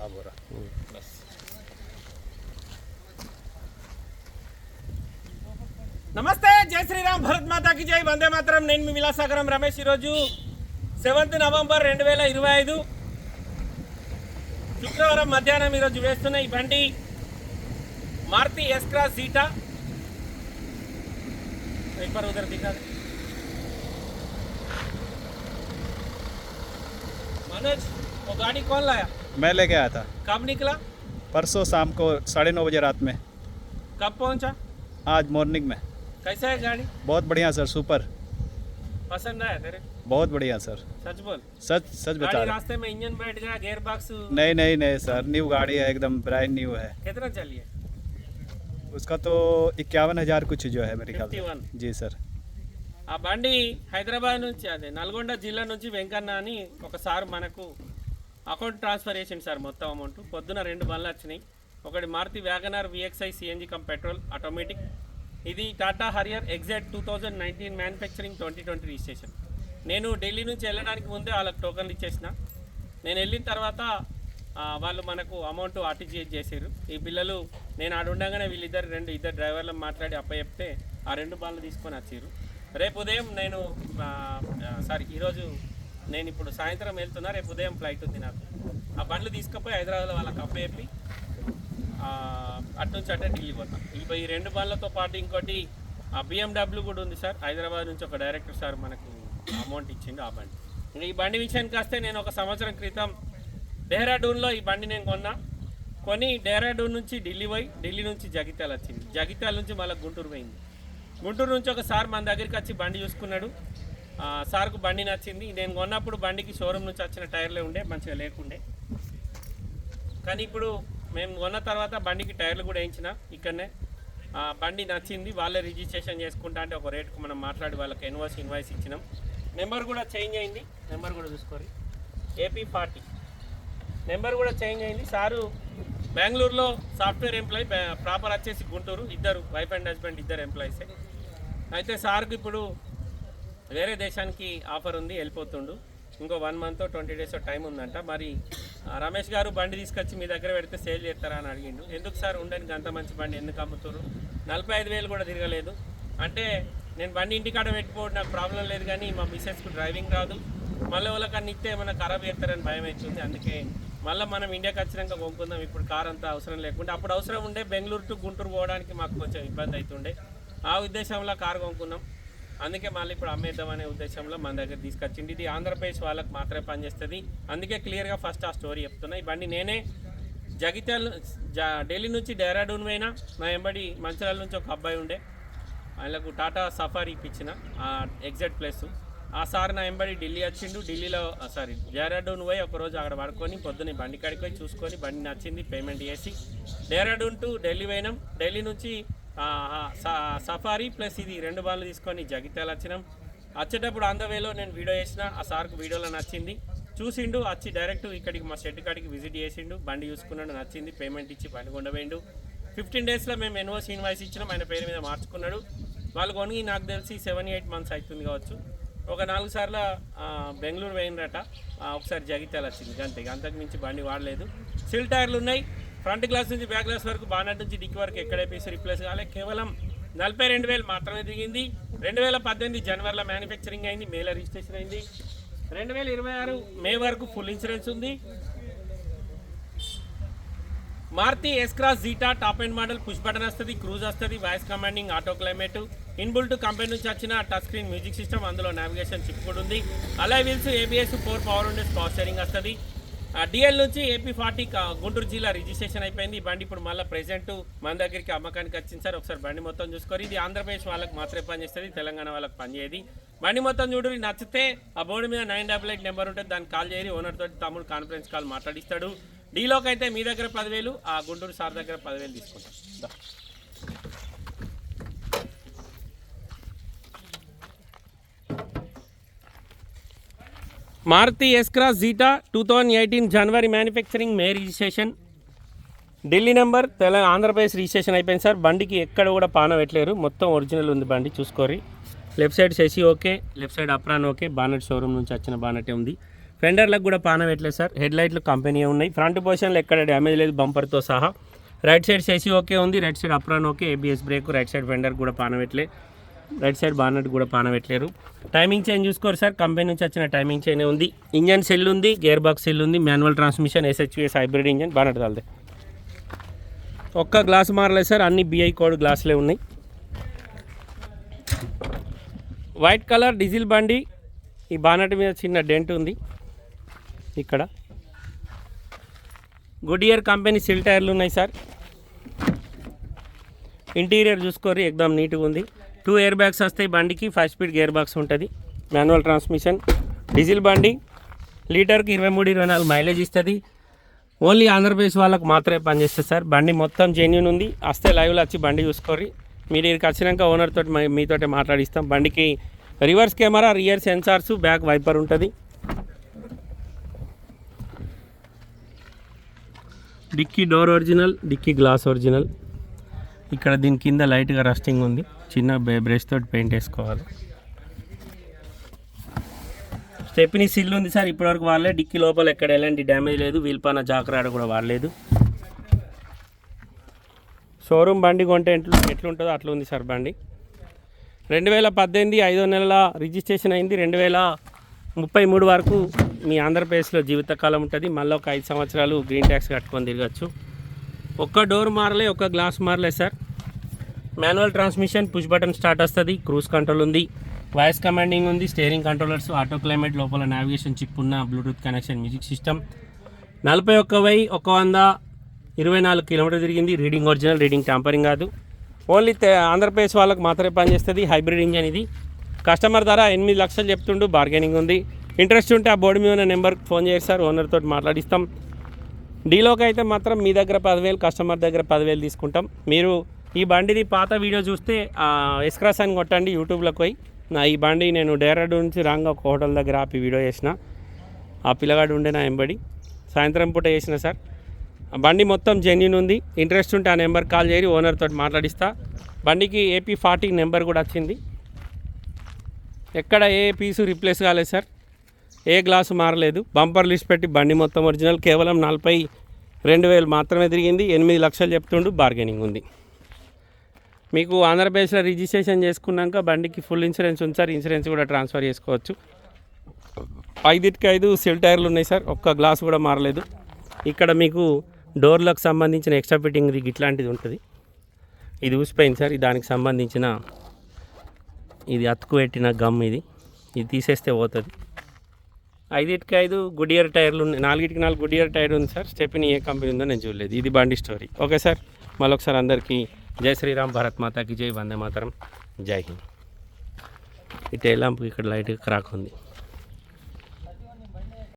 हाँ बोरा నమస్తే జై శ్రీరామ్ భరత్ మాతాకి జై వందే మాత్రం నేను మీ విలాసాగరం రమేష్ ఈరోజు సెవెంత్ నవంబర్ రెండు వేల ఇరవై ఐదు శుక్రవారం మధ్యాహ్నం ఈరోజు వేస్తున్న ఈ బండి మారుతి ఎస్ క్రాస్ జీటా एक बार उधर दिखा दे मनोज वो गाड़ी कौन लाया मैं लेके आया था कब निकला परसों शाम को साढ़े नौ बजे रात में कब पहुंचा आज मॉर्निंग में कैसा है गाड़ी बहुत बढ़िया सर सुपर पसंद आया तेरे बहुत बढ़िया सर सच बोल सच सच बता गाड़ी रहे रास्ते में इंजन बैठ गया गेयर बॉक्स नहीं नहीं नहीं सर न्यू गाड़ी है एकदम ब्रांड न्यू है कितना चलिए उसका तो इक्यावन हजार कुछ जो है मेरे ख्याल 51 से जी सर ఆ బండి హైదరాబాద్ నుంచి అదే నల్గొండ జిల్లా నుంచి వెంకన్న అని ఒకసారి మనకు అకౌంట్ ట్రాన్స్ఫర్ చేసింది సార్ మొత్తం అమౌంట్. పొద్దున రెండు బండ్లు వచ్చినాయి. ఒకటి Maruti WagonR VXI CNG cum petrol automatic ఇది Tata Harrier exact two thousand nineteen manufacturing twenty twenty registration నేను ఢిల్లీ నుంచి వెళ్ళడానికి ముందే వాళ్ళకి టోకన్లు ఇచ్చేసిన. నేను వెళ్ళిన తర్వాత వాళ్ళు మనకు అమౌంట్ ఆర్టీజీఎస్ చేశారు ఈ పిల్లలు నేను ఆడ ఉండగానే వీళ్ళిద్దరు రెండు ఇద్దరు డ్రైవర్లు మాట్లాడి అప్ప చెప్తే ఆ రెండు బండ్లు తీసుకొని వచ్చారు రేపు ఉదయం నేను సారీ ఈరోజు నేను ఇప్పుడు సాయంత్రం వెళ్తున్నా రేపు ఉదయం ఫ్లైట్ ఉంది నాకు. ఆ బండ్లు తీసుకుపోయి హైదరాబాద్లో వాళ్ళకి అప్పేపి అటు నుంచి అటే ఢిల్లీ పోతాం. ఇప్పుడు ఈ రెండు బండ్లతో పాటు ఇంకోటి ఆ బిఎండబ్ల్యూ కూడా ఉంది సార్. హైదరాబాద్ నుంచి ఒక డైరెక్టర్ సార్ మనకు అమౌంట్ ఇచ్చిండు ఆ బండి. ఇంకా ఈ బండి విషయానికి వస్తే నేను ఒక సంవత్సరం క్రితం డెహ్రాడూన్లో ఈ బండి నేను కొన్నా. కొని డెహ్రాడూన్ నుంచి ఢిల్లీ పోయి ఢిల్లీ నుంచి జగిత్యాల వచ్చింది. జగిత్యాల నుంచి మళ్ళీ గుంటూరు పోయింది. గుంటూరు నుంచి ఒకసారి మన దగ్గరికి వచ్చి బండి చూసుకున్నాడు. సార్కు బండి నచ్చింది. నేను కొన్నప్పుడు బండికి షోరూమ్ నుంచి వచ్చిన టైర్లే ఉండే మంచిగా లేకుండే. కానీ ఇప్పుడు మేము కొన్న తర్వాత బండికి టైర్లు కూడా వేయించిన ఇక్కడనే. బండి నచ్చింది. వాళ్ళే రిజిస్ట్రేషన్ చేసుకుంటా అంటే ఒక రేటుకు మనం మాట్లాడి వాళ్ళకి ఇన్వాయిస్ ఇన్వాయిస్ ఇచ్చినాం. నెంబర్ కూడా చేంజ్ అయింది. నెంబర్ కూడా చూసుకోరి ఏపీ ఫార్టీ. నెంబర్ కూడా చేంజ్ అయింది. సారు బెంగళూరులో సాఫ్ట్వేర్ ఎంప్లాయీ ప్రాపర్ వచ్చేసి గుంటూరు. ఇద్దరు వైఫ్ అండ్ హస్బెండ్ ఇద్దరు ఎంప్లాయీసే. అయితే సార్కి ఇప్పుడు వేరే దేశానికి ఆఫర్ ఉంది వెళ్ళిపోతుండు. ఇంకో one month twenty days time ఉందంట. మరి రమేష్ గారు బండి తీసుకొచ్చి మీ దగ్గర పెడితే సేల్ చేస్తారా అని అడిగిండు. ఎందుకు సార్ ఉండడానికి అంత మంచి బండి ఎందుకు అమ్ముతారు నలభై ఐదు వేలు కూడా తిరగలేదు. అంటే నేను బండి ఇంటికాడ పెట్టుకోవడం నాకు ప్రాబ్లం లేదు కానీ మా మిస్సెస్కు డ్రైవింగ్ రాదు. మళ్ళీ వాళ్ళకన్నా ఇస్తే ఏమైనా ఖరాబ్ చేస్తారని భయం అవుతుంది అందుకే మళ్ళీ మనం ఇండియాకి వచ్చినాక కొనుక్కుందాం. ఇప్పుడు కార్ అంతా అవసరం లేకుండా అప్పుడు అవసరం ఉండే బెంగళూరు టు గుంటూరు పోవడానికి మాకు కొంచెం ఇబ్బంది అవుతుండే. ఆ ఉద్దేశంలో కార్ కొనుక్కున్నాం అందుకే మళ్ళీ ఇప్పుడు అమ్మేద్దాం అనే ఉద్దేశంలో మన దగ్గర తీసుకొచ్చింది. ఇది ఆంధ్రప్రదేశ్ వాళ్ళకి మాత్రమే పనిచేస్తుంది. అందుకే క్లియర్గా ఫస్ట్ ఆ స్టోరీ చెప్తున్నా. ఈ బండి నేనే జగిత్యాల ఢిల్లీ నుంచి డెహ్రాడూన్ పోయినా నా ఎంబడి మంచిర్యాల నుంచి ఒక అబ్బాయి ఉండే. ఆయనకు టాటా సఫారీ ఇప్పించిన ఆ ఎగ్జాక్ట్ ప్లేస్. ఆ సార్ నా ఎంబడి ఢిల్లీ వచ్చిండు. ఢిల్లీలో సారీ డెహ్రాడూన్ పోయి ఒకరోజు అక్కడ పడుకొని పొద్దున్నే బండి కాడికి పోయి చూసుకొని బండి నచ్చింది పేమెంట్ చేసి. డెహ్రాడూన్ టు ఢిల్లీ పోయినాం. ఢిల్లీ నుంచి సఫారీ ప్లస్ ఇది రెండు బాళ్ళు తీసుకొని జగిత్యాల వచ్చినాం. వచ్చేటప్పుడు ఆన్ ద వేలో నేను వీడియో చేసిన ఆ సార్కు వీడియోలో నచ్చింది. చూసిండు వచ్చి డైరెక్ట్ ఇక్కడికి మా షెడ్ కాడికి విజిట్ చేసిండు బండి చూసుకున్నాడు నచ్చింది పేమెంట్ ఇచ్చి బండి కొండపోయిండు ఫిఫ్టీన్ డేస్లో మేము ఎన్ఓసి ఇన్వాయిస్ ఇచ్చినాం ఆయన పేరు మీద మార్చుకున్నాడు. వాళ్ళు కొని నాకు తెలిసి సెవెన్ ఎయిట్ మంత్స్ అవుతుంది కావచ్చు. ఒక నాలుగు సార్లు బెంగళూరు పోయినరట. ఒకసారి జగిత్యాల వచ్చింది అంతే అంతకు మించి బండి వాడలేదు. సిల్ టైర్లు ఉన్నాయి ఫ్రంట్ గ్లాస్ నుంచి బ్యాక్ గ్లాస్ వరకు బానట్ నుంచి డిక్కి వరకు ఎక్కడ పీస్ రిప్లేస్ కాలే. కేవలం నలభై రెండు వేలు మాత్రమే దిగింది. రెండు వేల పద్దెనిమిది జనవరిలో మ్యానుఫ్యాక్చరింగ్ అయింది మేలో రిజిస్ట్రేషన్ అయింది. రెండు వేల ఇరవై ఆరు మే వరకు ఫుల్ ఇన్సూరెన్స్ ఉంది. Maruti S Cross Zeta top end model push button వస్తుంది క్రూజ్ వస్తుంది voice commanding auto climate inbuilt company నుంచి వచ్చిన టచ్ స్క్రీన్ మ్యూజిక్ సిస్టమ్ అందులో నావిగేషన్ చిప్ కూడా ఉంది. అలా వీల్స్ ఏబిఎస్ ఫోర్ పవర్ ఉండే పవర్ స్టేరింగ్ వస్తుంది. డిఎల్ నుంచి ఏపీ ఫార్టీ గుంటూరు జిల్లా రిజిస్ట్రేషన్ అయిపోయింది. ఈ బండి ఇప్పుడు మళ్ళీ ప్రెసెంట్ మన దగ్గరికి అమ్మకానికి వచ్చింది సార్. ఒకసారి బండి మొత్తం చూసుకోరు. ఇది ఆంధ్రప్రదేశ్ వాళ్ళకి మాత్రమే పనిచేస్తుంది తెలంగాణ వాళ్ళకి పనిచేయదు బండి మొత్తం చూడు నచ్చితే ఆ బోర్డు మీద నైన్ డబల్ ఎయిట్ నెంబర్ ఉంటుంది దాన్ని కాల్ చేయాలి ఓనర్ తోటి తమ్ముడు కాన్ఫరెన్స్ కాల్ మాట్లాడిస్తాడు. డీలోకి అయితే మీ దగ్గర పదివేలు ఆ గుంటూరు సార్ దగ్గర పదివేలు తీసుకుంటాం. Maruti S Cross zeta two thousand eighteen జనవరి manufacturing May registration Delhi number Telangana Andhra Pradesh registration అయిపోయింది సార్. బండికి ఎక్కడ కూడా పాన పెట్టలేరు. మొత్తం ఒరిజినల్ ఉంది బండి చూసుకోరి left side chassis okay left side apron okay. Bonnet showroom నుంచి వచ్చిన బానెటే ఉంది. ఫెండర్లకు కూడా పాన పెట్టలేదు సార్. హెడ్ లైట్లు కంపెనీ ఉన్నాయి. ఫ్రంట్ పొజిషన్లో ఎక్కడ డ్యామేజ్ లేదు బంపర్తో సహా. రైట్ సైడ్ సేసి ఓకే ఉంది right side apron okay. ABS brake right side fender కూడా పాన పెట్టలేదు రైట్ సైడ్ బానట్ కూడా పాన పెట్టలేరు టైమింగ్ చైన్ చూసుకోరు సార్. కంపెనీ నుంచి వచ్చిన టైమింగ్ చైన్ ఉంది. ఇంజన్ సెల్ ఉంది గేర్ బాక్స్ సెల్ ఉంది manual transmission SHVS hybrid engine bonnet తలదే. ఒక్క గ్లాస్ మారలేదు సార్. అన్ని బిఐ కోడ్ గ్లాసులే ఉన్నాయి. వైట్ కలర్ డీజిల్ బండి. ఈ బానట్ మీద చిన్న డెంట్ ఉంది. ఇక్కడ. గుడ్ ఇయర్ కంపెనీ సిల్ టైర్లు ఉన్నాయి సార్. ఇంటీరియర్ చూసుకోరి ఎక్దమ్ నీట్గా ఉంది. టూ ఎయిర్ బ్యాగ్స్ వస్తాయి బండికి ఫైవ్ స్పీడ్ గేర్ బాక్స్ ఉంటుంది. మాన్యువల్ ట్రాన్స్మిషన్ డీజిల్ బండి లీటర్కి ఇరవై మూడు ఇరవై నాలుగు మైలేజ్ ఇస్తుంది. ఓన్లీ ఆంధ్రప్రదేశ్ వాళ్ళకి మాత్రమే పనిచేస్తుంది సార్. బండి మొత్తం జెన్యున్ ఉంది. వస్తే లైవ్లో వచ్చి బండి చూసుకోరి మీరు ఇక్కడికి వచ్చినాక ఓనర్తో మీతో మాట్లాడిస్తాం. బండికి reverse camera rear sensors back wiper ఉంటుంది. Dickey door original dickey glass original ఇక్కడ దీని కింద లైట్గా రస్టింగ్ ఉంది. చిన్న బ్రష్ తోటి పెయింట్ వేసుకోవాలి. స్టెప్ని సిల్ ఉంది సార్. ఇప్పటివరకు వాడలేదు డిక్కి లోపల ఎక్కడ ఎలాంటి డ్యామేజ్ లేదు. వీల్పాన జాకరాడ కూడా వాడలేదు. షోరూమ్ బండి కొంటే ఎట్లు ఎట్లుంటుందో అట్లా ఉంది సార్ బండి. రెండు వేల పద్దెనిమిది ఐదో నెలల రిజిస్ట్రేషన్ అయింది. రెండు వేల ముప్పై మూడు వరకు మీ ఆంధ్రప్రదేశ్లో జీవితకాలం ఉంటుంది. మళ్ళీ ఒక ఐదు సంవత్సరాలు గ్రీన్ ట్యాక్స్ కట్టుకొని తిరగచ్చు. ఒక్క డోర్ మారలే ఒక్క గ్లాస్ మారలే sir. Manual transmission push button start వస్తుంది క్రూజ్ కంట్రోల్ ఉంది వాయిస్ కమాండింగ్ ఉంది స్టీరింగ్ కంట్రోలర్స్ ఆటో క్లైమేట్ లోపల నావిగేషన్ చిప్ ఉన్న బ్లూటూత్ కనెక్షన్ మ్యూజిక్ సిస్టమ్. నలభై ఒక్క వెయ్యి ఒక వంద ఇరవై నాలుగు కిలోమీటర్ తిరిగింది రీడింగ్ ఒరిజినల్ రీడింగ్ ట్యాంపరింగ్ కాదు. ఓన్లీ ఆంధ్రప్రదేశ్ వాళ్ళకి మాత్రమే పనిచేస్తుంది హైబ్రిడ్ ఇంజన్ ఇది. కస్టమర్ ధర ఎనిమిది లక్షలు చెప్తుండు బార్గెనింగ్ ఉంది. ఇంట్రెస్ట్ ఉంటే ఆ బోర్డు మీద ఉన్న నెంబర్కి ఫోన్ చేసి సార్. ఓనర్తో మాట్లాడిస్తాం. డీలోకి అయితే మాత్రం మీ దగ్గర పదివేలు కస్టమర్ దగ్గర పదివేలు తీసుకుంటాం. మీరు ఈ బండిది పాత వీడియో చూస్తే ఎస్క్రాస్ అని కొట్టండి యూట్యూబ్లోకి పోయి. నా ఈ బండి నేను డేరాడూన్ నుంచి రాంగ్ ఒక హోటల్ దగ్గర ఆపి వీడియో చేసిన. ఆ పిల్లగాడు ఉండే నా ఎంబడి. సాయంత్రం పూట చేసిన సార్. బండి మొత్తం జెన్యున్ ఉంది. ఇంట్రెస్ట్ ఉంటే ఆ నెంబర్ కాల్ చేసి ఓనర్ తోటి మాట్లాడిస్తా. బండికి ఏపీ ఫార్టీ నెంబర్ కూడా వచ్చింది. ఎక్కడ ఏ పీసు రిప్లేస్ కాలేదు సార్. ఏ గ్లాసు మారలేదు. బంపర్ లిస్ట్ పెట్టి బండి మొత్తం ఒరిజినల్. కేవలం నలభై రెండు వేలు మాత్రమే తిరిగింది. ఎనిమిది లక్షలు చెప్తుండు. బార్గెనింగ్ ఉంది. మీకు ఆంధ్రప్రదేశ్లో రిజిస్ట్రేషన్ చేసుకున్నాక బండికి ఫుల్ ఇన్సూరెన్స్ ఉంది సార్. ఇన్సూరెన్స్ కూడా ట్రాన్స్ఫర్ చేసుకోవచ్చు. ఐదుకి ఐదు సెల్ టైర్లు ఉన్నాయి సార్. ఒక్క గ్లాస్ కూడా మారలేదు. ఇక్కడ మీకు డోర్లకు సంబంధించిన ఎక్స్ట్రా ఫిట్టింగ్ ఇట్లాంటిది ఉంటుంది. ఇది ఊసిపోయింది సార్. దానికి సంబంధించిన ఇది అతుకు పెట్టిన గమ్ ఇది. ఇది తీసేస్తే పోతుంది. ఐదిటికి ఐదు గుడియర్ టైర్లు ఉన్నాయి. నాలుగిటికి నాలుగు గుడియర్ టైర్ ఉంది సార్. స్టెప్ని ఏ కంపెనీ ఉందో నేను చూడలేదు. ఇది బండి స్టోరీ. Okay sir. మళ్ళొకసారి అందరికీ జై శ్రీరామ్ భారత్ మాతాకి జై వందే మాతరం. జై హింద్. ఈ టైల్ ల్యాంప్ ఇక్కడ లైట్ క్రాక్ ఉంది.